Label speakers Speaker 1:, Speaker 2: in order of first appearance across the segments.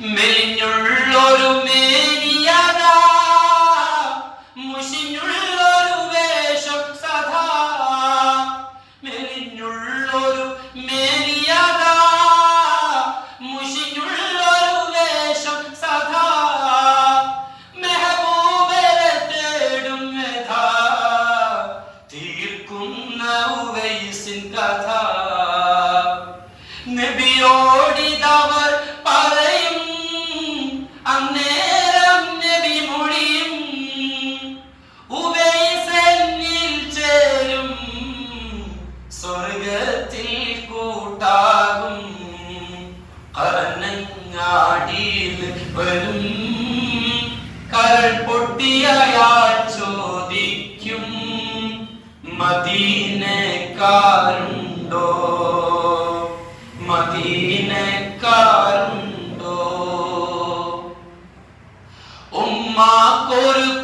Speaker 1: മെലിഞ്ഞുള്ളൊരു മേനിയതാ. മുഷിഞ്ഞുള്ളൊരു വേഷം സദാ. മെലിഞ്ഞുള്ളൊരു മേനിയതാ. മുഷിഞ്ഞുള്ളൊരു വേഷം സദാ. മെഹബൂബരെ തേടും വ്യഥാ. തീർക്കുന്ന ഉവൈസിൻ കഥ. നബിയോടിതവർ സ്വർഗത്തിൽ കൂട്ടാകും കരനങ്ങാടിയിൽ വരും. കരൾ പൊട്ടിയയാൾ ചോദിക്കും മദീനക്കാരുണ്ടോ? മദീനക്കാരുണ്ടോ? ഉമ്മാക്കൊരു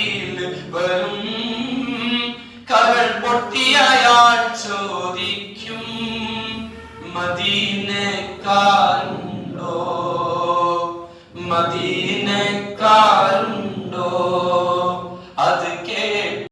Speaker 1: കയ്യിൽ വരും കകൾ പൊട്ടിയയാൾ ചോദിക്കും മദീനക്കാരുണ്ടോ മദീനക്കാർ